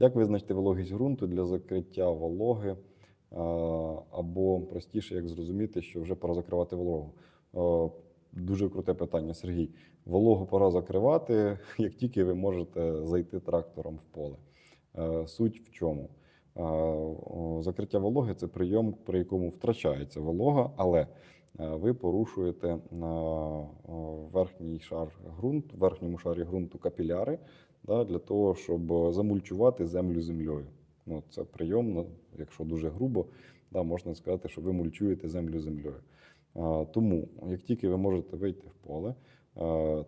Як визначити вологість ґрунту для закриття вологи? Або простіше, як зрозуміти, що вже пора закривати вологу? Е, Дуже круте питання, Сергій. Вологу пора закривати, як тільки ви можете зайти трактором в поле. Е, Суть в чому? Е, Закриття вологи це прийом, при якому втрачається волога, але ви порушуєте на верхній шар ґрунту, в верхньому шарі ґрунту капіляри да, для того, щоб замульчувати землю землею. Ну, це прийом, ну, якщо дуже грубо, да, можна сказати, що ви мульчуєте землю землею. Тому, як тільки ви можете вийти в поле,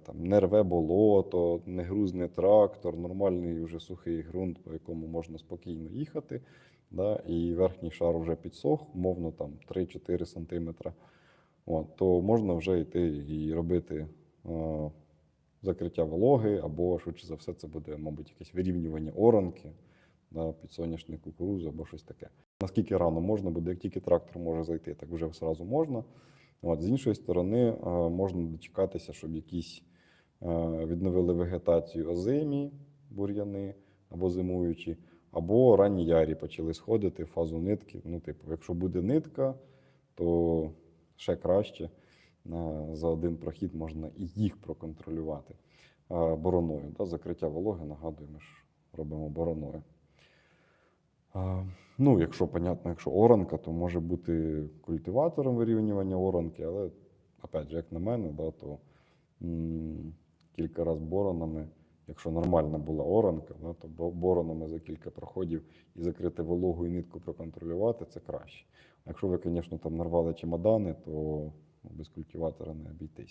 там не болото, не грузне трактор, нормальний вже сухий ґрунт, по якому можна спокійно їхати, да, і верхній шар вже підсох, умовно там 3-4 см, от, то можна вже йти і робити а, закриття вологи, або швидше за все, це буде, мабуть, якесь вирівнювання оранки, да, підсоняшник кукурудзи або щось таке. Наскільки рано можна буде, як тільки трактор може зайти, так вже зразу можна. От, з іншої сторони, е, можна дочекатися, щоб якісь е, відновили вегетацію озимі бур'яни або зимуючі, або ранні ярі почали сходити в фазу нитки. Ну, типу, якщо буде нитка, то ще краще. Е, За один прохід можна і їх проконтролювати Е, бороною. Закриття вологи, нагадую, ми ж робимо бороною. Ну, якщо, понятно, якщо оранка, то може бути культиватором вирівнювання оранки, але, опять же, як на мене, да, то кілька разів боронами, якщо нормальна була оранка, ну, то боронами за кілька проходів і закрити вологу і нитку проконтролювати, це краще. Якщо ви, звісно, там нарвали чемодани, то без культиватора не обійтись.